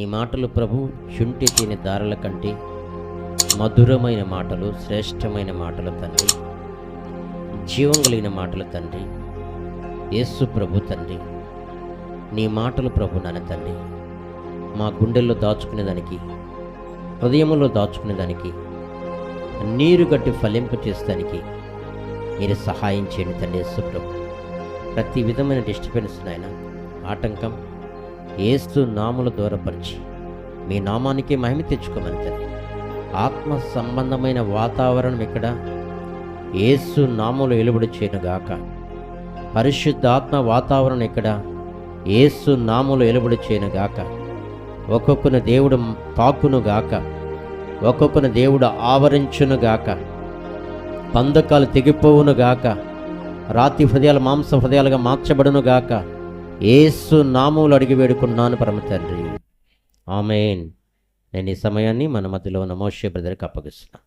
నీ మాటలు ప్రభు శుంఠి తిని దారుల కంటే మధురమైన మాటలు శ్రేష్టమైన మాటలు తండ్రి. జీవం కలిగిన మాటలు తండ్రి. యేసు ప్రభు తండ్రి. నీ మాటలు ప్రభు నాన్న తండ్రి. మా గుండెల్లో దాచుకునేదానికి హృదయంలో దాచుకునేదానికి నీరు గట్టి ఫలింపు చేసేదానికి మీరు సహాయం చేయండి తండ్రి యేసు ప్రభు. ప్రతి విధమైన డిస్టర్బెన్స్ నాయన ఆటంకం ఏసు నాముల దూరపరిచి మీ నామానికి మహిమ తెచ్చుకోమని తండ్రి. ఆత్మ సంబంధమైన వాతావరణం ఇక్కడ ఏసు నాములు వెలుబడి చేయనుగాక. పరిశుద్ధ ఆత్మ వాతావరణం ఇక్కడ ఏసు నాములు వెలుబడి చేయనుగాక. ఒక్కొక్కన దేవుడు తాకునుగాక. ఒక్కొక్కన దేవుడు ఆవరించునుగాక. పందకాలు తెగిపోవునుగాక. రాతి హృదయాలు మాంస హృదయాలుగా మార్చబడునుగాక. ఏసు నామములు అడిగి వేడుకున్నాను పరమ తండ్రి ఆమెన్. నేను ఈ సమయాన్ని మన మధ్యలో ఉన్న మోషే బ్రదర్కి అప్పగిస్తున్నా.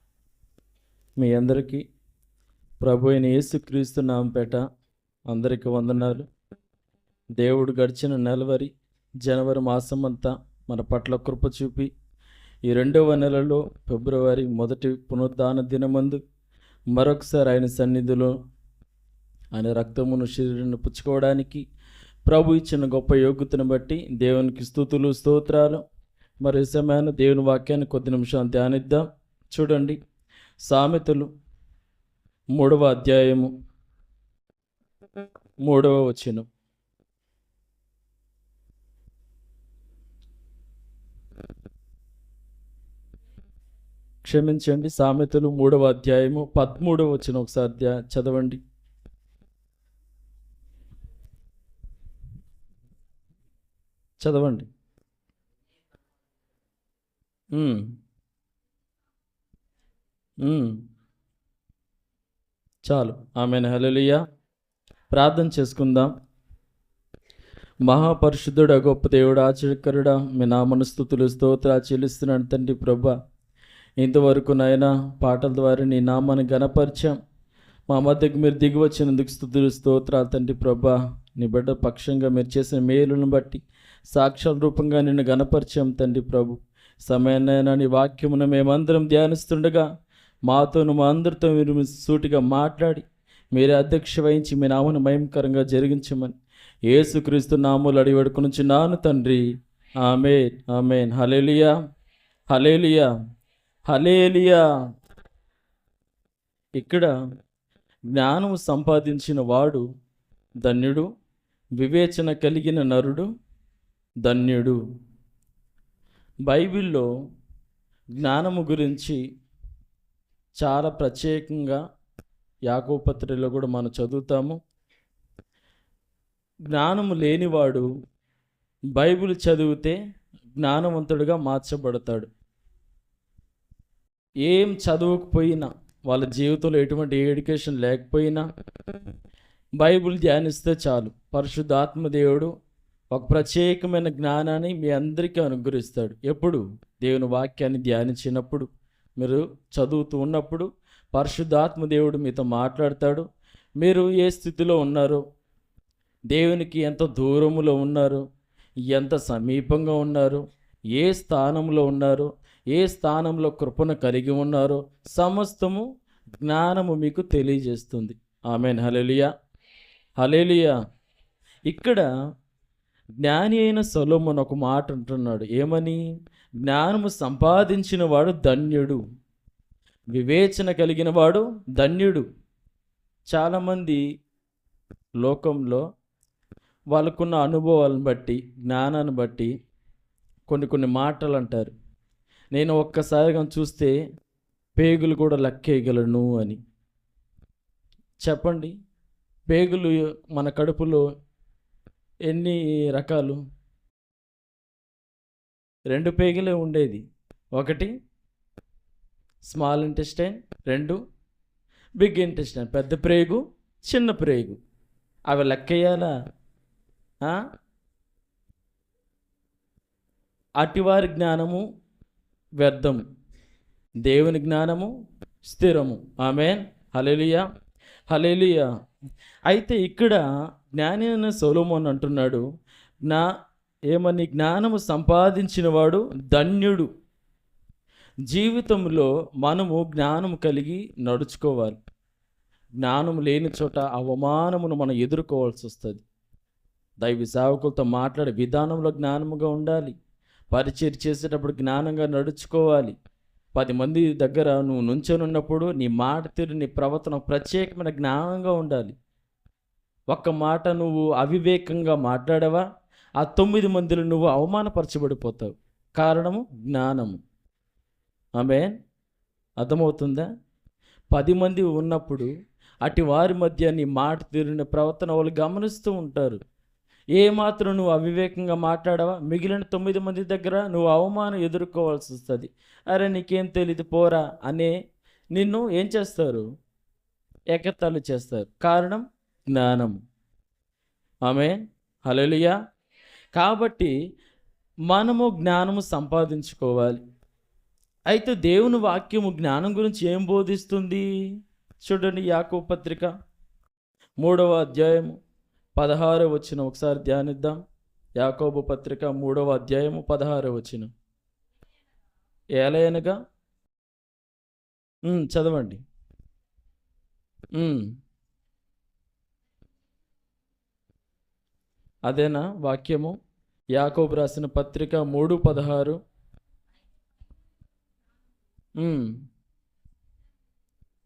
మీ అందరికీ ప్రభు అయిన యేసుక్రీస్తు నామపేట అందరికీ వందనాలు. దేవుడు గడిచిన నెలవరి జనవరి మాసం అంతా మన పట్ల కృప చూపి ఈ రెండవ నెలలో ఫిబ్రవరి మొదటి పునరుద్ధాన దినమందు మరొకసారి ఆయన సన్నిధిలో ఆయన రక్తమును శరీరాన్ని పుచ్చుకోవడానికి ప్రభు ఇచ్చిన గొప్ప యోగ్యతను బట్టి దేవునికి స్థుతులు స్తోత్రాలు. మరి సమయాన్ని దేవుని వాక్యాన్ని కొద్ది నిమిషాలు ధ్యానిద్దాం. చూడండి. సామెతలు మూడవ అధ్యాయము మూడవ వచనం. క్షమించండి. సామెతలు మూడవ అధ్యాయము పదమూడవ వచ్చిన ఒకసారి చదవండి. చదవండి. చాలు. ఆమె హల్లెలూయా. ప్రార్థన చేసుకుందాం. మహాపరిశుద్ధుడు గొప్ప దేవుడు ఆచరికరుడా మీ నామను స్థుతులు స్తోత్ర చెల్లిస్తున్నాను తండ్రి ప్రభ. ఇంతవరకు నాయన పాటల ద్వారా నీ నామాన్ని గణపరిచాం మా మధ్యకు మీరు దిగి వచ్చినందుకు స్థుతులు స్తోత్రాలు తండ్రి ప్రభా. నీ బిడ్డ పక్షంగా మీరు చేసిన మేలును బట్టి సాక్ష్యాల రూపంగా నిన్ను గణపరిచాం తండ్రి ప్రభు. సమయాన్నైనా నీ వాక్యమును మేమందరం ధ్యానిస్తుండగా మాతోను మా అందరితో మీరు సూటిగా మాట్లాడి మీరే అధ్యక్ష వహించి మీ నామను మయంకరంగా జరిగించమని ఏసుక్రీస్తు నాములు అడివడుకు నుంచి నాను తండ్రి. Amen amen. Hallelujah hallelujah hallelujah ఇక్కడ జ్ఞానము సంపాదించిన వాడు ధన్యుడు వివేచన కలిగిన నరుడు ధన్యుడు. బైబిల్లో జ్ఞానము గురించి చాలా ప్రత్యేకంగా యాకోపత్రిలో కూడా మనం చదువుతాము. జ్ఞానము లేనివాడు బైబిల్ చదివితే జ్ఞానవంతుడిగా మార్చబడతాడు. ఏం చదవకపోయినా వాళ్ళ జీవితంలో ఎటువంటి ఎడ్యుకేషన్ లేకపోయినా బైబిల్ ధ్యానిస్తే చాలు. పరిశుద్ధాత్మదేవుడు ఒక ప్రత్యేకమైన జ్ఞానాన్ని మీ అందరికీ అనుగ్రహిస్తాడు. ఎప్పుడు? దేవుని వాక్యాన్ని ధ్యానించినప్పుడు మీరు చదువుతూ ఉన్నప్పుడు పరిశుద్ధాత్మదేవుడు మీతో మాట్లాడతాడు. మీరు ఏ స్థితిలో ఉన్నారో దేవునికి ఎంత దూరములో ఉన్నారు ఎంత సమీపంగా ఉన్నారు ఏ స్థానంలో ఉన్నారు ఏ స్థానంలో కృపను కలిగి ఉన్నారో సమస్తము జ్ఞానము మీకు తెలియజేస్తుంది. ఆమెన్. హలలియా హలేలియా ఇక్కడ జ్ఞాని అయిన సొలోమన్ ఒక మాట అంటున్నాడు. ఏమని? జ్ఞానము సంపాదించిన వాడు ధన్యుడు. వివేచన కలిగిన వాడు ధన్యుడు. చాలామంది లోకంలో వాళ్ళకున్న అనుభవాలను బట్టి జ్ఞానాన్ని బట్టి కొన్ని కొన్ని మాటలు అంటారు. నేను ఒక్కసారిగా చూస్తే పేగులు కూడా లెక్కేయగలను అని. చెప్పండి. పేగులు మన కడుపులో ఎన్ని రకాలు? రెండు పేగులే ఉండేది. ఒకటి స్మాల్ ఇంటెస్టైన్ రెండు బిగ్ ఇంటెస్టైన్. పెద్ద ప్రేగు చిన్న ప్రేగు. అవి లెక్కేయాలా? అటివారి జ్ఞానము వ్యర్థము. దేవుని జ్ఞానము స్థిరము. ఆమెన్. హలెలియా హలేలియా అయితే ఇక్కడ జ్ఞాని అయిన అంటున్నాడు నా ఏమని జ్ఞానము సంపాదించినవాడు ధన్యుడు. జీవితంలో మనము జ్ఞానము కలిగి నడుచుకోవాలి. జ్ఞానం లేని చోట అవమానమును మనం ఎదుర్కోవాల్సి వస్తుంది. దైవ సేవకులతో మాట్లాడే విధానంలో జ్ఞానముగా ఉండాలి. పరిచయం చేసేటప్పుడు జ్ఞానంగా నడుచుకోవాలి. పది మంది దగ్గర నువ్వు నుంచొని ఉన్నప్పుడు నీ మాట తీరు నీ ప్రవర్తన ప్రత్యేకమైన జ్ఞానంగా ఉండాలి. ఒక్క మాట నువ్వు అవివేకంగా మాట్లాడావా? ఆ తొమ్మిది మందిలో నువ్వు అవమానపరచబడిపోతావు. కారణము జ్ఞానము. ఆమె అర్థమవుతుందా? పది మంది ఉన్నప్పుడు అటు వారి మధ్య నీ మాట తీరిన ప్రవర్తన వాళ్ళు గమనిస్తూ ఉంటారు. ఏ మాత్రం నువ్వు అవివేకంగా మాట్లాడవా? మిగిలిన తొమ్మిది మంది దగ్గర నువ్వు అవమానం ఎదుర్కోవాల్సి వస్తుంది. అరే నీకేం తెలియదు పోరా అనే నిన్ను ఏం చేస్తారు? ఎగతాళి చేస్తారు. కారణం జ్ఞానం. ఆమె హలోలియా కాబట్టి మనము జ్ఞానము సంపాదించుకోవాలి. అయితే దేవుని వాక్యము జ్ఞానం గురించి ఏం బోధిస్తుంది? చూడండి యాకో పత్రిక మూడవ అధ్యాయము. పదహారు వచ్చిన ఒకసారి ధ్యానిద్దాం. యాకోబు పత్రిక మూడవ అధ్యాయము పదహారు వచ్చిన. ఏలయనగా? చదవండి. అదేనా వాక్యము? యాకోబు రాసిన పత్రిక మూడు పదహారు.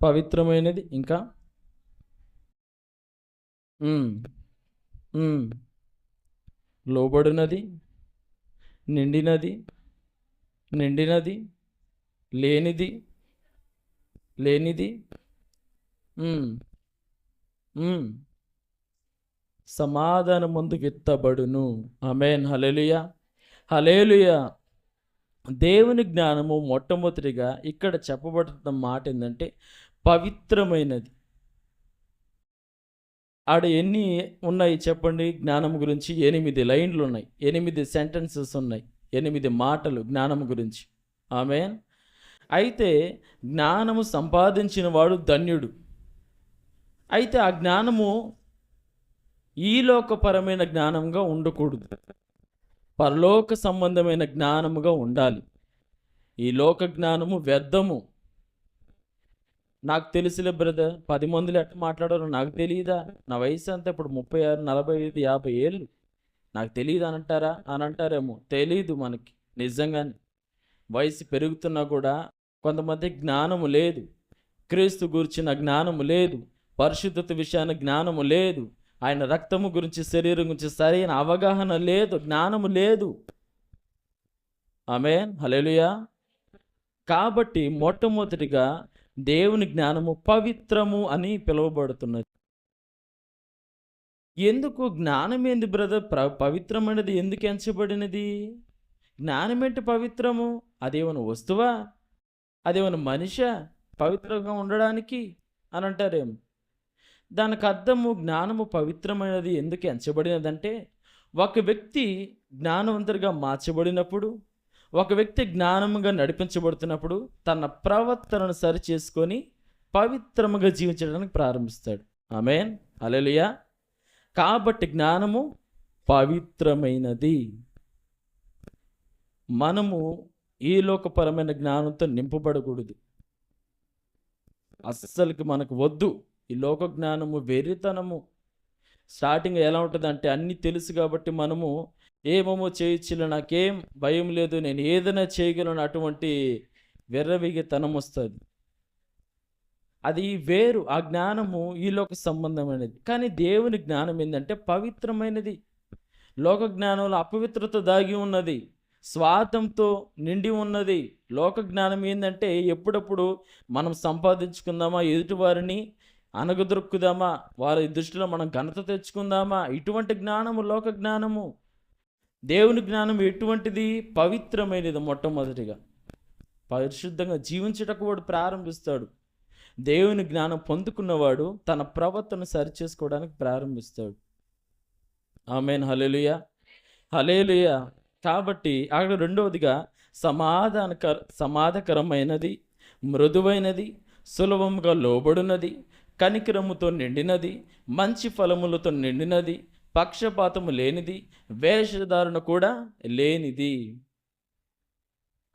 పవిత్రమైనది ఇంకా? ఉమ్. లోబడినది నిండినది నిండినది లేనిది లేనిది ఉమ్. ఉమ్. సమాధానం ముందు విత్తబడును అమేన్ హలేలుయా హలేలుయా దేవుని జ్ఞానము మొట్టమొదటిగా ఇక్కడ చెప్పబడుతున్న మాట ఏంటంటే పవిత్రమైనది ఆడ ఎన్ని ఉన్నాయి చెప్పండి? జ్ఞానం గురించి ఎనిమిది లైన్లు ఉన్నాయి. ఎనిమిది సెంటెన్సెస్ ఉన్నాయి. ఎనిమిది మాటలు జ్ఞానం గురించి. ఆమె అయితే జ్ఞానము సంపాదించిన వాడు ధన్యుడు. అయితే ఆ జ్ఞానము ఈ లోకపరమైన జ్ఞానంగా ఉండకూడదు. పరలోక సంబంధమైన జ్ఞానముగా ఉండాలి. ఈ లోక జ్ఞానము వ్యర్థము. నాకు తెలుసులే బ్రదర్. పది మందిలో ఎట్లా మాట్లాడారో నాకు తెలియదా నా వయసు అంతా ఇప్పుడు ముప్పై ఆరు నలభై ఐదు యాభై ఏళ్ళు. నాకు తెలియదు అని అంటారా అని అంటారేమో తెలీదు మనకి. నిజంగానే. వయసు పెరుగుతున్నా కూడా కొంతమంది జ్ఞానము లేదు. క్రీస్తు గురించిన జ్ఞానము లేదు. పరిశుద్ధత విషయాన జ్ఞానము లేదు. ఆయన రక్తము గురించి శరీరం గురించి సరైన అవగాహన లేదు. జ్ఞానము లేదు. ఆమెన్. హలేలుయా కాబట్టి మొట్టమొదటిగా దేవుని జ్ఞానము పవిత్రము అని పిలువబడుతున్నది. ఎందుకు జ్ఞానం ఏంది బ్రదర్? ప్ర పవిత్రమైనది ఎందుకు ఎంచబడినది? జ్ఞానమేంటి పవిత్రము? అదేమైనా వస్తువా? అదేమైనా మనిష? పవిత్రంగా ఉండడానికి? అని అంటారేం దానికి అర్థము జ్ఞానము పవిత్రమైనది ఎందుకు ఎంచబడినదంటే ఒక వ్యక్తి జ్ఞానవంతుడిగా మార్చబడినప్పుడు ఒక వ్యక్తి జ్ఞానముగా నడిపించబడుతున్నప్పుడు తన ప్రవర్తనను సరి చేసుకొని పవిత్రముగా జీవించడానికి ప్రారంభిస్తాడు. ఆమెన్. అలెలుయా కాబట్టి జ్ఞానము పవిత్రమైనది. మనము ఈ లోకపరమైన జ్ఞానంతో నింపబడకూడదు. అస్సలకి మనకు వద్దు. ఈ లోక జ్ఞానము వెర్రితనము. స్టార్టింగ్ ఎలా ఉంటుంది అంటే అన్నీ తెలుసు కాబట్టి మనము ఏమేమో చేయొచ్చులే నాకేం భయం లేదు. నేను ఏదైనా చేయగలను అటువంటి వెర్రవిగితనం వస్తుంది అది వేరు. ఆ జ్ఞానము ఈ లోక సంబంధమైనది. కానీ దేవుని జ్ఞానం ఏంటంటే పవిత్రమైనది. లోక జ్ఞానంలో అపవిత్రత దాగి ఉన్నది. స్వార్థంతో నిండి ఉన్నది. లోక జ్ఞానం ఏంటంటే ఎప్పుడప్పుడు మనం సంపాదించుకుందామా ఎదుటివారిని అనగదొరుకుదామా వారి దృష్టిలో మనం ఘనత తెచ్చుకుందామా? ఇటువంటి జ్ఞానము లోక జ్ఞానము. దేవుని జ్ఞానం ఎటువంటిది? పవిత్రమైనది మొట్టమొదటిగా. పరిశుద్ధంగా జీవించుటకు వాడు ప్రారంభిస్తాడు. దేవుని జ్ఞానం పొందుకున్నవాడు తన ప్రవర్తన సరిచేసుకోవడానికి ప్రారంభిస్తాడు. ఆమెన్. హలేలుయ హలేలుయ కాబట్టి అక్కడ రెండవదిగా సమాధానకర సమాధకరమైనది మృదువైనది సులభముగా లోబడినది కనికరముతో నిండినది మంచి ఫలములతో నిండినది పక్షపాతము లేనిది వేషధారణ కూడా లేనిది.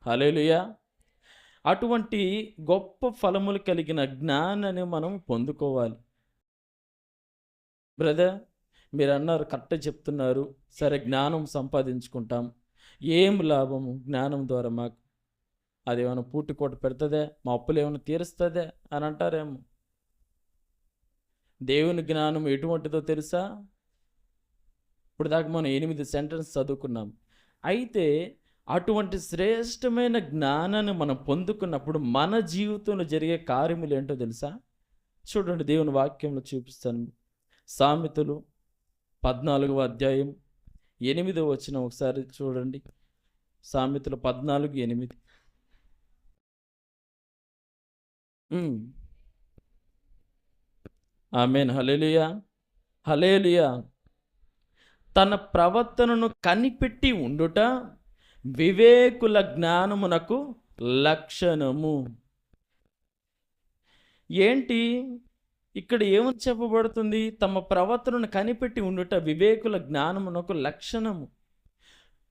హలేలుయా అటువంటి గొప్ప ఫలములు కలిగిన జ్ఞానాన్ని మనం పొందుకోవాలి. బ్రదర్ మీరు అన్నారు కరెక్ట్ చెప్తున్నారు. సరే జ్ఞానం సంపాదించుకుంటాం. ఏం లాభము జ్ఞానం ద్వారా మాకు? అదేమైనా పూటికోట పెడుతుందే? మా అప్పులు ఏమైనా తీరుస్తుందే? అని అంటారేమో. దేవుని జ్ఞానం ఎటువంటిదో తెలుసా? ఇప్పుడు దాకా మనం ఎనిమిది సెంటెన్స్ చదువుకున్నాం. అయితే అటువంటి శ్రేష్టమైన జ్ఞానాన్ని మనం పొందుకున్నప్పుడు మన జీవితంలో జరిగే కార్యములు ఏంటో తెలుసా? చూడండి దేవుని వాక్యంలో చూపిస్తాను. సామెతలు పద్నాలుగవ అధ్యాయం ఎనిమిదవ వచ్చిన ఒకసారి చూడండి. సామెతలు పద్నాలుగు ఎనిమిది. ఆమెన్. హలేలియా హలేలియా తన ప్రవర్తనను కనిపెట్టి ఉండుట వివేకుల జ్ఞానమునకు లక్షణము. ఏంటి? ఇక్కడ ఏమని చెప్పబడుతుంది? తమ ప్రవర్తనను కనిపెట్టి ఉండుట వివేకుల జ్ఞానమునకు లక్షణము.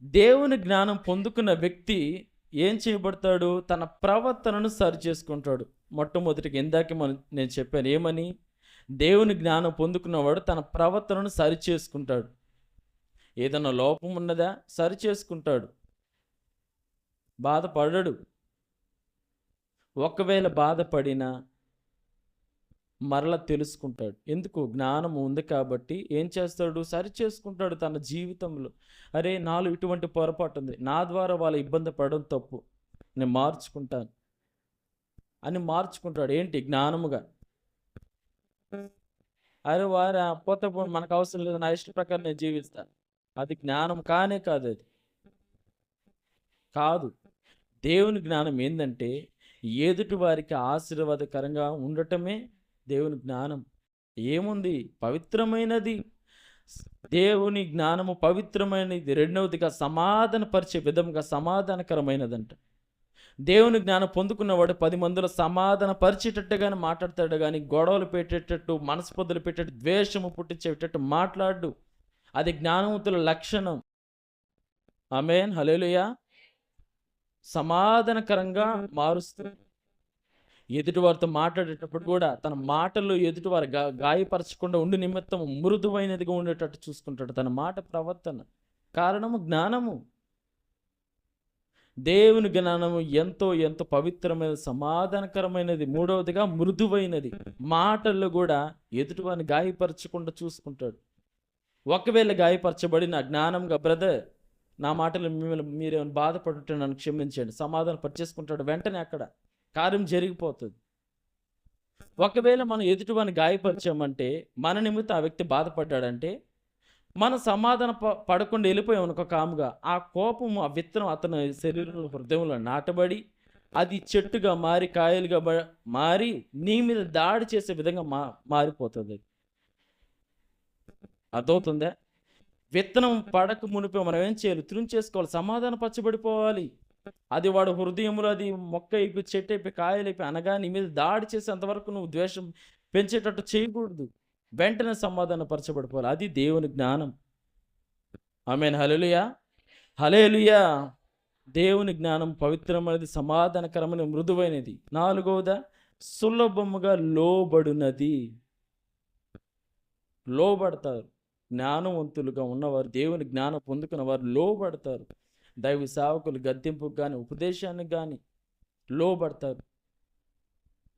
దేవుని జ్ఞానం పొందుకున్న వ్యక్తి ఏం చేయబడతాడు? తన ప్రవర్తనను సరి చేసుకుంటాడు. మొట్టమొదటికి ఇందాక మనం నేను చెప్పాను ఏమని? దేవుని జ్ఞానం పొందుకున్నవాడు తన ప్రవర్తనను సరి చేసుకుంటాడు. ఏదన్నా లోపం ఉన్నదా? సరి చేసుకుంటాడు. బాధపడడు. ఒకవేళ బాధపడినా మరల తెలుసుకుంటాడు. ఎందుకు? జ్ఞానం ఉంది కాబట్టి ఏం చేస్తాడు? సరి చేసుకుంటాడు తన జీవితంలో. అరే నాలో ఇటువంటి పొరపాటు ఉంది. నా ద్వారా వాళ్ళ ఇబ్బంది పడడం తప్పు. నేను మార్చుకుంటాను. అని మార్చుకుంటాడు. ఏంటి? జ్ఞానముగా. అరే వారు పోతే మనకు అవసరం లేదు. నా ఇష్ట ప్రకారం నేను జీవిస్తాను. అది జ్ఞానం కానే కాదు అది. కాదు. దేవుని జ్ఞానం ఏంటంటే ఎదుటి వారికి ఆశీర్వాదకరంగా ఉండటమే దేవుని జ్ఞానం. ఏముంది? పవిత్రమైనది. దేవుని జ్ఞానము పవిత్రమైనది. రెండవదిగా సమాధానపరిచే విధంగా సమాధానకరమైనదంట. దేవుని జ్ఞానం పొందుకున్నవాడు పది మందిలో సమాధాన పరిచేటట్టుగానే మాట్లాడతాడు కానీ గొడవలు పెట్టేటట్టు మనస్పొద్దులు పెట్టేటట్టు ద్వేషము పుట్టించేటట్టు మాట్లాడు. అది జ్ఞానవంతుల లక్షణం. ఆమెన్. హలేలుయా సమాధానకరంగా మారుస్తూ ఎదుటివారితో మాట్లాడేటప్పుడు కూడా తన మాటలు ఎదుటివారు గా గాయపరచకుండా ఉండి నిమిత్తం మృదువైనదిగా ఉండేటట్టు చూసుకుంటాడు. తన మాట ప్రవర్తన కారణము జ్ఞానము. దేవుని జ్ఞానము ఎంతో ఎంతో పవిత్రమైనది సమాధానకరమైనది మూడవదిగా మృదువైనది. మాటల్లో కూడా ఎదుటివారిని గాయపరచకుండా చూసుకుంటాడు. ఒకవేళ గాయపరచబడిన జ్ఞానంగా బ్రదర్ నా మాటలు మిమ్మల్ని మీరేమైనా బాధపడుతుంటే నన్ను క్షమించండి సమాధానం పరిచేసుకుంటాడు వెంటనే అక్కడ. కార్యం జరిగిపోతుంది. ఒకవేళ మనం ఎదుటివాని గాయపరిచామంటే మన నిమిత్తం ఆ వ్యక్తి బాధపడ్డాడంటే మన సమాధాన ప- పడకుండా వెళ్ళిపోయాం అనుకో కాముగా ఆ కోపము ఆ విత్తనం అతని శరీరంలో హృదయంలో నాటబడి అది చెట్టుగా మారి కాయలుగా మారి నీ మీద దాడి చేసే విధంగా మా మారిపోతుంది. అర్థమవుతుందా? విత్తనం పడక మునిపే మనం ఏం చేయాలి? త్రుంచేసుకోవాలి సమాధాన పచ్చబడిపోవాలి అది వాడు హృదయంలో అది మొక్క అయిపోయి చెట్టు అయిపోయి కాయలు అయిపోయి అనగా నీ మీద దాడి చేసేంతవరకు నువ్వు ద్వేషం పెంచేటట్టు చేయకూడదు. వెంటనే సమాధాన పరచబడిపోవాలి. అది దేవుని జ్ఞానం. ఆమెన్. హలేలుయా హలేలుయా దేవుని జ్ఞానం పవిత్రమైనది సమాధానకరమైన మృదువైనది. నాలుగవదా? సులభముగా లోబడునది. లోబడతారు. జ్ఞానవంతులుగా ఉన్నవారు దేవుని జ్ఞానం పొందుకున్న వారు లోబడతారు. దైవ సేవకులు గద్దెంపుకు కానీ ఉపదేశానికి కానీ లోబడతారు.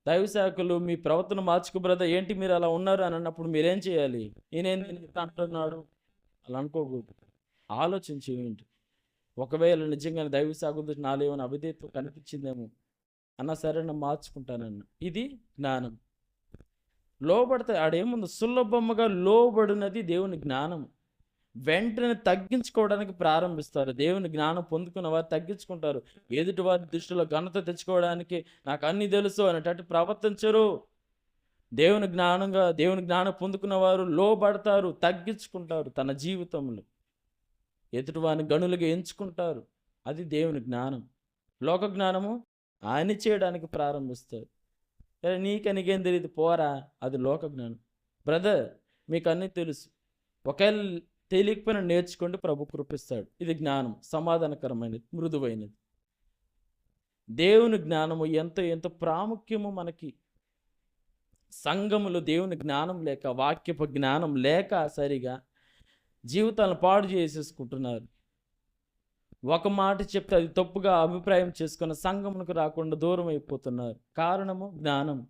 దైవ సేవకులు మీ ప్రవర్తన మార్చుకు బ్రదర్ ఏంటి మీరు అలా ఉన్నారు? అని అన్నప్పుడు మీరేం చేయాలి? ఈయనేంది అంటున్నాడు? అలా అనుకోకూడదు. ఆలోచించి ఏంటి ఒకవేళ నిజంగా దైవ సాగుతు నాలేమని ఏమైనా కనిపించిందేమో అన్న సరే నేను మార్చుకుంటానన్న. ఇది జ్ఞానం. లోబడతాయి. ఆడేముంది? సులభముగా లోబడినది దేవుని జ్ఞానం. వెంటనే తగ్గించుకోవడానికి ప్రారంభిస్తారు. దేవుని జ్ఞానం పొందుకున్న వారు తగ్గించుకుంటారు. ఎదుటి వారి దృష్టిలో ఘనత తెచ్చుకోవడానికి నాకు అన్ని తెలుసు అనేటట్టు ప్రవర్తించరు. దేవుని జ్ఞానంగా దేవుని జ్ఞానం పొందుకున్న వారు లోబడతారు తగ్గించుకుంటారు తన జీవితంలో ఎదుటి వారిని గనులుగా ఎంచుకుంటారు. అది దేవుని జ్ఞానం. లోక జ్ఞానము ఆయన చేయడానికి ప్రారంభిస్తారు. "ఏ, నీకనికేం తెలియదు పోరా అది లోక జ్ఞానం బ్రదర్ మీకు అన్నీ తెలుసు. ఒకవేళ తెలియకపోయినా నేర్చుకోండి ప్రభు కృపిస్తాడు. ఇది జ్ఞానం సమాధానకరమైనది మృదువైనది. దేవుని జ్ఞానము ఎంతో ఎంతో ప్రాముఖ్యము మనకి. సంఘములు దేవుని జ్ఞానం లేక వాక్యపు జ్ఞానం లేక సరిగా జీవితాలను పాడు చేసేసుకుంటున్నారు. ఒక మాట చెప్తే అది తప్పుగా అభిప్రాయం చేసుకున్న సంఘమునకు రాకుండా దూరం అయిపోతున్నారు. కారణము జ్ఞానం.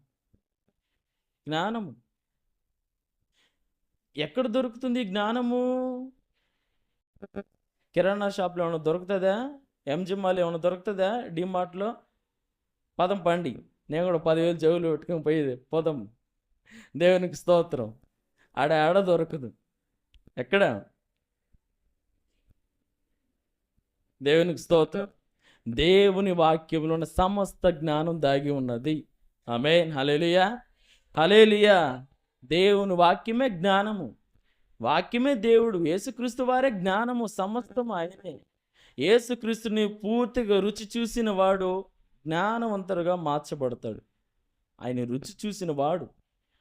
జ్ఞానము. ఎక్కడ దొరుకుతుంది జ్ఞానము? కిరాణా షాప్లో ఏమైనా దొరుకుతుందా? ఎంజి మాల్ ఏమైనా దొరుకుతుందా? డిమార్ట్లో? పదం పండి. నేను కూడా పదివేలు చెవులు పెట్టుకుని పోయేది. పోదాం. దేవునికి స్తోత్రం. ఆడ ఆడ దొరకదు. ఎక్కడ? దేవునికి స్తోత్రం. దేవుని వాక్యంలో ఉన్న సమస్త జ్ఞానం దాగి ఉన్నది. ఆమె హలేలియా హలేలియా దేవుని వాక్యమే జ్ఞానము. వాక్యమే దేవుడు. యేసుక్రీస్తు వారే జ్ఞానము. సమస్తం ఆయనే. యేసుక్రీస్తుని పూర్తిగా రుచి చూసిన వాడు జ్ఞానవంతుడుగా మార్చబడతాడు. ఆయన రుచి చూసిన వాడు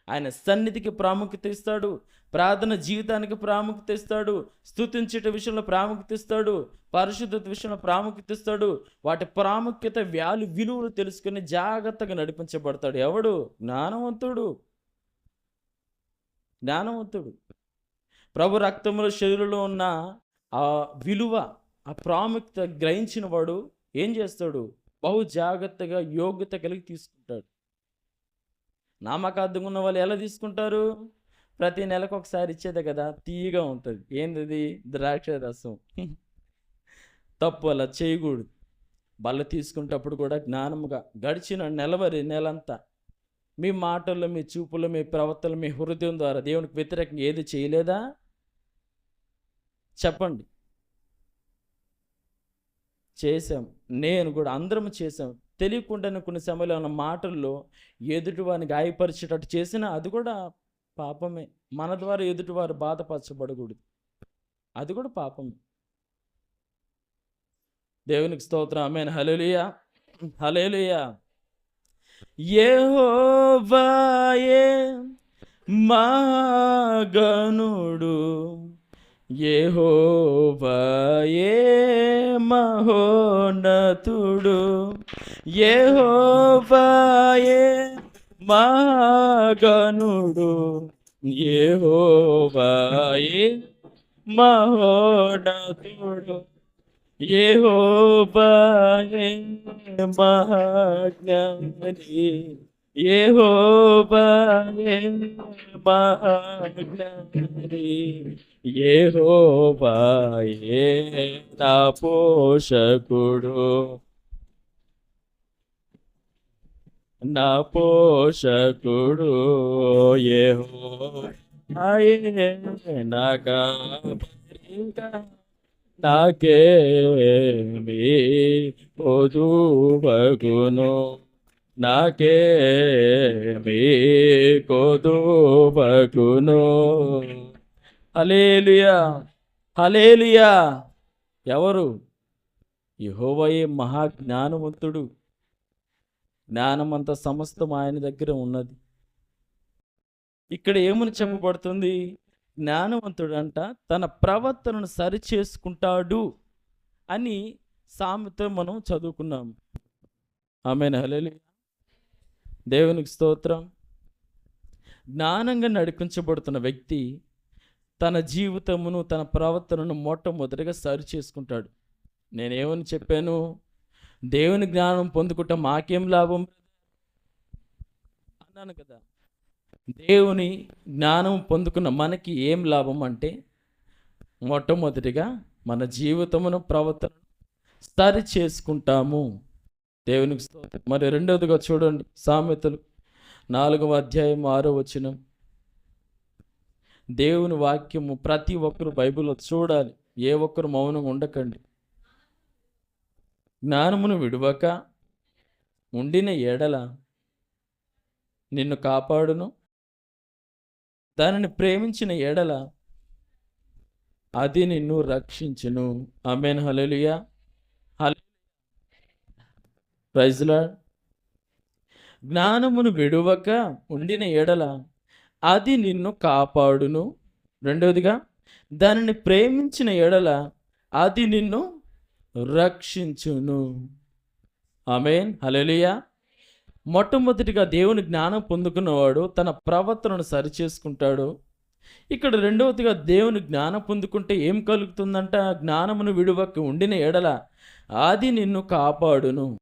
ఆయన సన్నిధికి ప్రాముఖ్యత ఇస్తాడు. ప్రార్థన జీవితానికి ప్రాముఖ్యత ఇస్తాడు. స్తుతించేట విషయంలో ప్రాముఖ్యత ఇస్తాడు. పరిశుద్ధత విషయంలో ప్రాముఖ్యత ఇస్తాడు. వాటి ప్రాముఖ్యత వ్యాలు విలువలు తెలుసుకుని జాగ్రత్తగా నడిపించబడతాడు. ఎవడు? జ్ఞానవంతుడు. జ్ఞానవంతుడు. ప్రభు రక్తంలో శరీరంలో ఉన్న ఆ విలువ ఆ ప్రాముఖ్యత గ్రహించిన వాడు ఏం చేస్తాడు? బహు జాగ్రత్తగా యోగ్యత కలిగి తీసుకుంటాడు. నామకార్థం ఉన్న వాళ్ళు ఎలా తీసుకుంటారు? ప్రతి నెలకు ఒకసారి ఇచ్చేదే కదా తీయగా ఉంటుంది. ఏంది ద్రాక్ష రసం. తప్పు అలా చేయకూడదు. బల్ల తీసుకునేటప్పుడు కూడా జ్ఞానముగా గడిచిన నెలవరి నెలంతా మీ మాటల్లో మీ చూపుల్లో మీ ప్రవర్తనలు మీ హృదయం ద్వారా దేవునికి వ్యతిరేకంగా ఏది చేయలేదా? చెప్పండి. చేశాం. నేను కూడా అందరం చేశాం. తెలియకుండానే కొన్ని సమయంలో ఉన్న మాటల్లో ఎదుటివారిని గాయపరిచేటట్టు చేసినా అది కూడా పాపమే. మన ద్వారా ఎదుటివారు బాధపరచబడకూడదు. అది కూడా పాపమే. దేవునికి స్తోత్రం. ఆమెన్. హలేలుయా హలేలుయా యెహోవాయే మగనుడు. యెహోవాయే మహోన్నతుడు. యెహోవాయే మగనుడు యెహోవాయే మహోన్నతుడు యెహోవాయే మహాజ్ఞాని యెహోవాయే మహాజ్ఞాని యెహోవాయే నా పోషకుడు నా పోషకుడు యెహోవాయే నా పొదుబగును నాకేమి పొదువగును. నాకేమి కొదువగును హలేలుయా హలేలుయా ఎవరు? యహోవయే మహాజ్ఞానవంతుడు. జ్ఞానమంత సమస్తం ఆయన దగ్గర ఉన్నది. ఇక్కడ ఏమని చెప్పబడుతుంది జ్ఞానవంతుడు అంట తన ప్రవర్తనను సరి చేసుకుంటాడు అని సామెత మనం చదువుకున్నాం. ఆమె హలేలు దేవునికి స్తోత్రం. జ్ఞానంగా నడిపించబడుతున్న వ్యక్తి తన జీవితమును తన ప్రవర్తనను మొట్టమొదటిగా సరి చేసుకుంటాడు నేనేమని చెప్పాను? దేవుని జ్ఞానం పొందుకుంటే మాకేం లాభం? అన్నాను కదా. దేవుని జ్ఞానం పొందుకున్న మనకి ఏం లాభం అంటే మొట్టమొదటిగా మన జీవితమును ప్రవర్తన సరి చేసుకుంటాము. దేవునికి స్తోత్రం. మరి రెండవదిగా చూడండి సామెతలు నాలుగవ అధ్యాయం ఆరో వచనం. దేవుని వాక్యము ప్రతి ఒక్కరు బైబిల్లో చూడాలి. ఏ ఒక్కరు మౌనంగా ఉండకండి. జ్ఞానమును విడువక ఉండిన ఎడల నిన్ను కాపాడును. దానిని ప్రేమించిన ఎడల అది నిన్ను రక్షించును. అమెన్ హలలుయా హల్ ప్రైజ్లా జ్ఞానమును విడువక ఉండిన ఎడల అది నిన్ను కాపాడును. రెండవదిగా దానిని ప్రేమించిన ఎడల అది నిన్ను రక్షించును. ఆమెన్. హల్లెలూయా. మొట్టమొదటిగా దేవుని జ్ఞానం పొందుకున్నవాడు తన ప్రవర్తనను సరిచేసుకుంటాడు. ఇక్కడ రెండవదిగా దేవుని జ్ఞానం పొందుకుంటే ఏం కలుగుతుందంట? జ్ఞానమును విడువక ఉండిన ఎడల అది నిన్ను కాపాడును.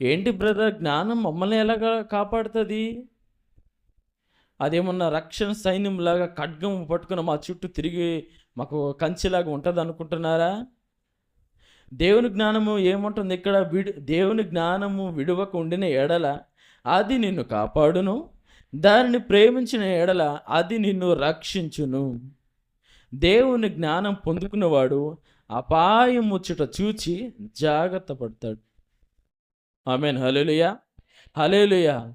ఏంటి బ్రదర్? జ్ఞానం మమ్మల్ని ఎలాగా కాపాడుతుంది? అదేమన్నా రక్షణ సైన్యంలాగా ఖడ్గం పట్టుకుని మా చుట్టూ తిరిగి మాకు కంచిలాగా ఉంటుంది అనుకుంటున్నారా దేవుని జ్ఞానము ఏముంటుంది ఇక్కడ? విడు దేవుని జ్ఞానము విడువక ఉండిన ఎడల అది నిన్ను కాపాడును. దానిని ప్రేమించిన ఎడల అది నిన్ను రక్షించును. దేవుని జ్ఞానం పొందుకున్నవాడు అపాయం ముచ్చట చూచి జాగ్రత్త పడతాడు. ఆమెన్. హలేలుయా హలేలుయా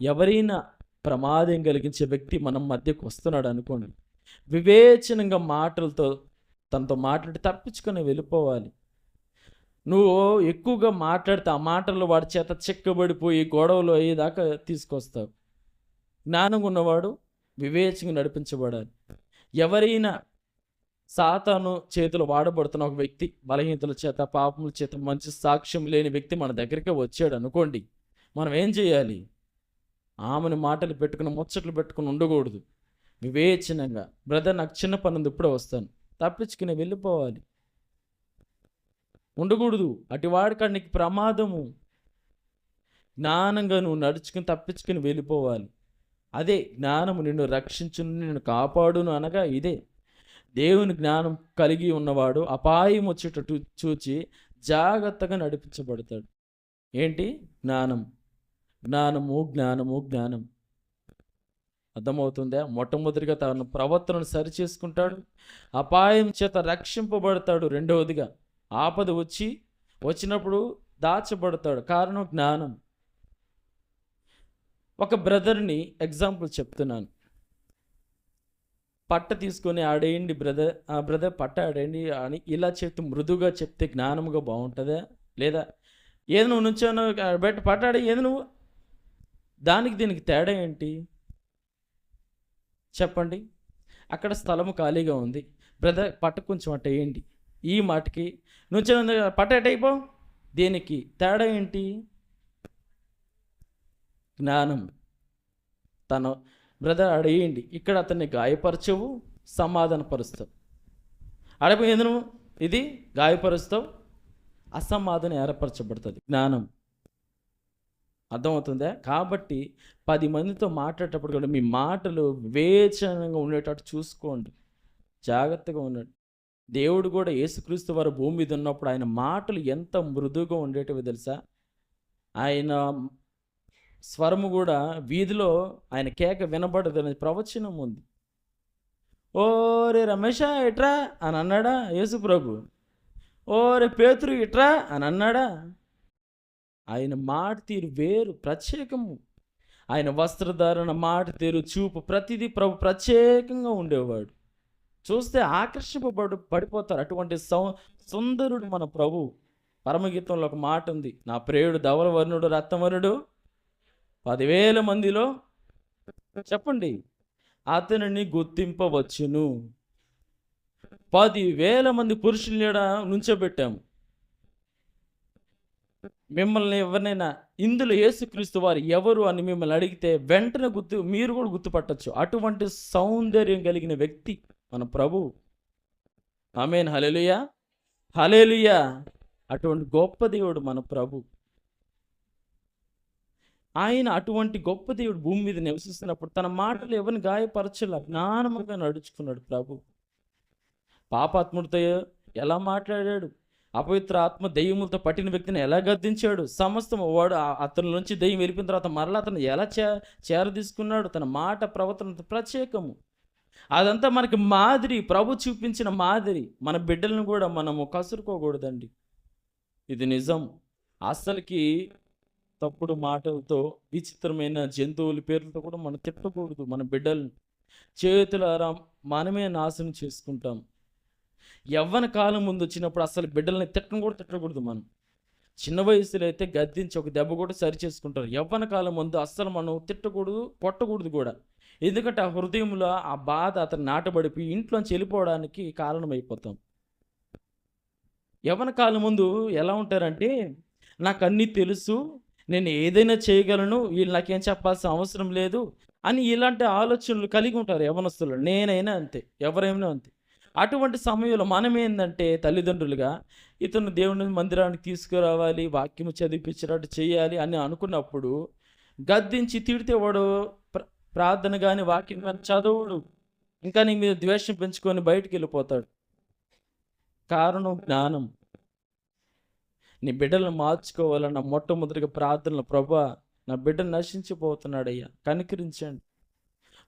ఎవరైనా ప్రమాదం కలిగించే వ్యక్తి మనం మధ్యకు వస్తున్నాడు అనుకోండి. వివేచనంగా మాటలతో తనతో మాట్లాడి తప్పించుకొని వెళ్ళిపోవాలి. నువ్వు ఎక్కువగా మాట్లాడితే ఆ మాటలు వాడి చేత చిక్కబడిపోయి గొడవలు అయ్యేదాకా తీసుకొస్తావు. జ్ఞానం ఉన్నవాడు వివేచంగా నడిపించబడాలి. ఎవరైనా సాతాను చేతులు వాడబడుతున్న ఒక వ్యక్తి బలహీనతల చేత పాపముల చేత మంచి సాక్ష్యం లేని వ్యక్తి మన దగ్గరికి వచ్చాడు అనుకోండి. మనం ఏం చేయాలి? ఆమెను మాటలు పెట్టుకుని ముచ్చట్లు పెట్టుకుని ఉండకూడదు. వివేచనంగా బ్రదర్ నాకు చిన్న పని ఉంది ఇప్పుడే వస్తాను. తప్పించుకుని వెళ్ళిపోవాలి. ఉండకూడదు. అటివాడి కన్నీకి ప్రమాదము. జ్ఞానంగా నువ్వు నడుచుకుని తప్పించుకుని వెళ్ళిపోవాలి. అదే జ్ఞానము నిన్ను రక్షించును నిన్ను కాపాడును అనగా ఇదే. దేవుని జ్ఞానం కలిగి ఉన్నవాడు అపాయం వచ్చేటట్టు చూచి జాగ్రత్తగా నడిపించబడతాడు. ఏంటి? జ్ఞానం. జ్ఞానము జ్ఞానము జ్ఞానం. అర్థమవుతుందా? మొట్టమొదటిగా తన ప్రవర్తనను సరిచేసుకుంటాడు. అపాయం చేత రక్షింపబడతాడు రెండవదిగా. ఆపద వచ్చి వచ్చినప్పుడు దాచబడతాడు. కారణం జ్ఞానం. ఒక బ్రదర్ని ఎగ్జాంపుల్ చెప్తున్నాను. పట్ట తీసుకొని ఆడేయండి బ్రదర్. ఆ బ్రదర్ పట్ట ఆడేయండి అని ఇలా చెప్తే మృదుగా చెప్తే జ్ఞానముగా బాగుంటుందా? లేదా? ఏది నువ్వు నుంచాను బయట పట్ట ఆడే ఏది నువ్వు? దానికి దీనికి తేడా ఏంటి? చెప్పండి. అక్కడ స్థలము ఖాళీగా ఉంది. బ్రదర్ పట్ట కొంచెం అట్ట వేయండి. ఈ మాటకి. నుంచే పట్ట అయిపో. దేనికి? తేడా ఏంటి? జ్ఞానం. తను బ్రదర్ అడేయండి ఇక్కడ అతన్ని గాయపరచవు సమాధానపరుస్తావు. అడపోయింది ఇది? గాయపరుస్తావు. అసమాధానం ఏర్పరచబడుతుంది. జ్ఞానం. అర్థమవుతుందా? కాబట్టి పది మందితో మాట్లాడేటప్పుడు కూడా మీ మాటలు వివేచనంగా ఉండేటట్టు చూసుకోండి. జాగ్రత్తగా ఉండండి. దేవుడు కూడా యేసుక్రీస్తు వారు భూమి మీద ఉన్నప్పుడు ఆయన మాటలు ఎంత మృదువుగా ఉండేటివి తెలుసా? ఆయన స్వరము కూడా వీధిలో ఆయన కేక వినబడదు అనేది ప్రవచనం ఉంది. ఓ రే రమేష ఇట్రా అని అన్నాడా యేసు ప్రభు? ఓ రే పేతురు ఇట్రా అని అన్నాడా? ఆయన మాట తీరు వేరు ప్రత్యేకము. ఆయన వస్త్రధారణ మాట తీరు చూపు ప్రతిదీ ప్రభు ప్రత్యేకంగా ఉండేవాడు. చూస్తే ఆకర్షింపబడు పడిపోతారు. అటువంటి సౌ సుందరుడు మన ప్రభు. పరమగీతంలో ఒక మాట ఉంది. నా ప్రేయుడు ధవలవర్ణుడు రత్నవర్ణుడు పదివేల మందిలో చెప్పండి. అతనిని గుర్తింపవచ్చును. పదివేల మంది పురుషుల నుంచోబెట్టాము. మిమ్మల్ని ఎవరినైనా ఇందులో యేసుక్రీస్తు వారు ఎవరు అని మిమ్మల్ని అడిగితే వెంటనే గుర్తు మీరు కూడా గుర్తుపట్టచ్చు. అటువంటి సౌందర్యం కలిగిన వ్యక్తి మన ప్రభు. ఆమెన్. హలెలుయా హలేలుయా అటువంటి గొప్ప దేవుడు మన ప్రభు. ఆయన అటువంటి గొప్ప దేవుడు భూమి మీద నివసిస్తున్నప్పుడు తన మాటలు ఎవరిని గాయపరచలే? జ్ఞానముగా నడుచుకున్నాడు ప్రభు. పాపాత్ముడితో ఎలా మాట్లాడాడు? అపవిత్ర ఆత్మ దెయ్యములతో పట్టిన వ్యక్తిని ఎలా గద్దించాడు? సమస్తం వాడు అతని నుంచి దెయ్యం వెళ్ళిపోయిన తర్వాత మరలా అతను ఎలా చే చేరదీసుకున్నాడు? తన మాట ప్రవర్తన ప్రత్యేకము. అదంతా మనకి మాదిరి ప్రభు చూపించిన మాదిరి. మన బిడ్డలను కూడా మనము కసురుకోకూడదండి. ఇది నిజం. అస్సలకి తప్పుడు మాటలతో విచిత్రమైన జంతువుల పేర్లతో కూడా మనం తిట్టకూడదు మన బిడ్డలను. చేతులారా మనమే నాశనం చేసుకుంటాం. యవ్వన కాలం ముందు వచ్చినప్పుడు అసలు బిడ్డల్ని తిట్టడం కూడా తిట్టకూడదు మనం. చిన్న వయసులో అయితే గద్దించి ఒక దెబ్బ కూడా సరి చేసుకుంటారు. యవ్వన కాలం ముందు అస్సలు మనం తిట్టకూడదు కొట్టకూడదు కూడా. ఎందుకంటే ఆ హృదయంలో ఆ బాధ అతను నాటబడిపోయి ఇంట్లోంచి వెళ్ళిపోవడానికి కారణమైపోతాం. యవ్వన కాలం ముందు ఎలా ఉంటారంటే నాకు అన్నీ తెలుసు నేను ఏదైనా చేయగలను వీళ్ళు నాకేం చెప్పాల్సిన అవసరం లేదు అని ఇలాంటి ఆలోచనలు కలిగి ఉంటారు యవనస్తులు. నేనైనా అంతే ఎవరైనా అంతే. అటువంటి సమయంలో మనం ఏంటంటే తల్లిదండ్రులుగా ఇతను దేవుని మందిరానికి తీసుకురావాలి వాక్యము చదివించినట్టు చేయాలి అని అనుకున్నప్పుడు గద్దించి తిడితే వాడు ప్ర- ప్రార్థన కానీ వాక్యం కానీ చదవడు. ఇంకా నీ మీద ద్వేషం పెంచుకొని బయటికి వెళ్ళిపోతాడు. కారణం జ్ఞానం. నీ బిడ్డలను మార్చుకోవాలన్న మొట్టమొదటిగా ప్రార్థనలు ప్రభా నా బిడ్డ నశించిపోతున్నాడయ్యా కనికరించండి.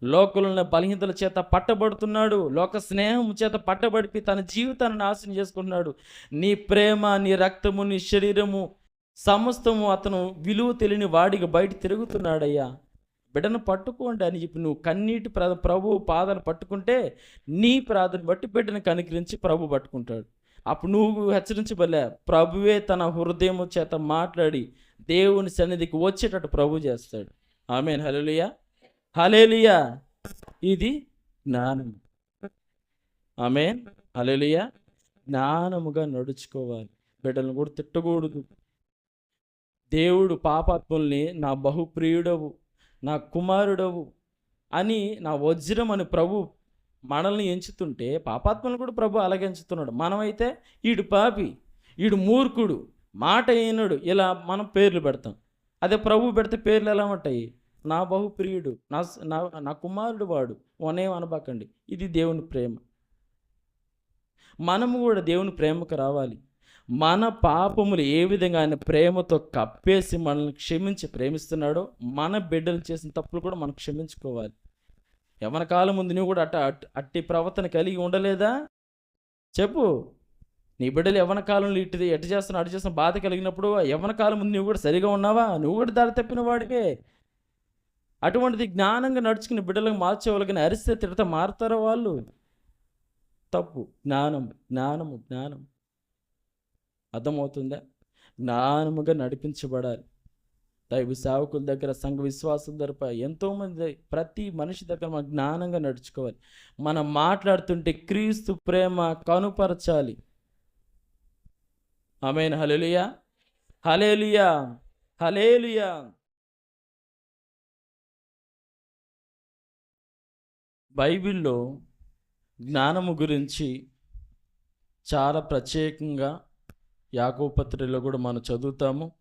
లోకులను బలహీనతల చేత పట్టబడుతున్నాడు. లోక స్నేహం చేత పట్టబడిపి తన జీవితాన్ని నాశనం చేసుకుంటున్నాడు. నీ ప్రేమ నీ రక్తము నీ శరీరము సమస్తము అతను విలువ తెలియని వాడికి బయట తిరుగుతున్నాడయ్యా. బిడ్డను పట్టుకోండి అని చెప్పి నువ్వు కన్నీటి ప్ర ప్రభు పాదను పట్టుకుంటే నీ ప్రార్థన బట్టి బిడ్డను కనికరించి ప్రభు పట్టుకుంటాడు. అప్పుడు నువ్వు హెచ్చరించబలే ప్రభువే తన హృదయం చేత మాట్లాడి దేవుని సన్నిధికి వచ్చేటట్టు ప్రభు చేస్తాడు. ఆమె హల్లెలూయా. హలేలియా ఇది జ్ఞానం. ఆమె హల్లెలూయా. జ్ఞానముగా నడుచుకోవాలి. బిడ్డలను కూడా తిట్టకూడదు. దేవుడు పాపాత్ముల్ని నా బహుప్రియుడవు. నా కుమారుడవు అని నా వజ్రం అని ప్రభు మనల్ని ఎంచుతుంటే పాపాత్మను కూడా ప్రభు అలాగే ఎంచుతున్నాడు. మనమైతే ఈడు పాపి ఈడు మూర్ఖుడు మాట అయినడు. ఇలా మనం పేర్లు పెడతాం. అదే ప్రభు పెడితే పేర్లు ఎలా ఉంటాయి? నా బహుప్రియుడు నా నా నా కుమారుడు వాడు. వనేం అనబాకండి. ఇది దేవుని ప్రేమ. మనము కూడా దేవుని ప్రేమకు రావాలి. మన పాపములు ఏ విధంగా ఆయన ప్రేమతో కప్పేసి మనల్ని క్షమించి ప్రేమిస్తున్నాడో మన బిడ్డలు చేసిన తప్పులు కూడా మనం క్షమించుకోవాలి. యవన కాలం ముందు నువ్వు కూడా అట్ట అట్- అట్టి ప్రవర్తన కలిగి ఉండలేదా? చెప్పు. నీ బిడ్డలు యవన కాలంలో ఇటు ఎటు చేస్తున్నా అటు చేస్తున్న బాధ కలిగినప్పుడు యవన కాలం ముందు నువ్వు కూడా సరిగా ఉన్నావా? నువ్వు కూడా దారి తప్పిన వాడివే. అటువంటిది జ్ఞానంగా నడుచుకుని బిడ్డలకు మార్చేవాళ్ళకి అరిస్తే తిడత మారుతారో వాళ్ళు? తప్పు. జ్ఞానం జ్ఞానము జ్ఞానం అర్థమవుతుందా? జ్ఞానముగా నడిపించబడాలి. దైవ సేవకుల దగ్గర సంఘ విశ్వాసం దగ్గర ఎంతోమంది ప్రతి మనిషి దగ్గర మనం జ్ఞానంగా నడుచుకోవాలి. మనం మాట్లాడుతుంటే క్రీస్తు ప్రేమ కనుపరచాలి. ఆమెన్. హలేలియా హలేలియా హలేలియా బైబిల్లో జ్ఞానము గురించి చాలా ప్రత్యేకంగా యాకోపత్రిలో కూడా మనం చదువుతాము.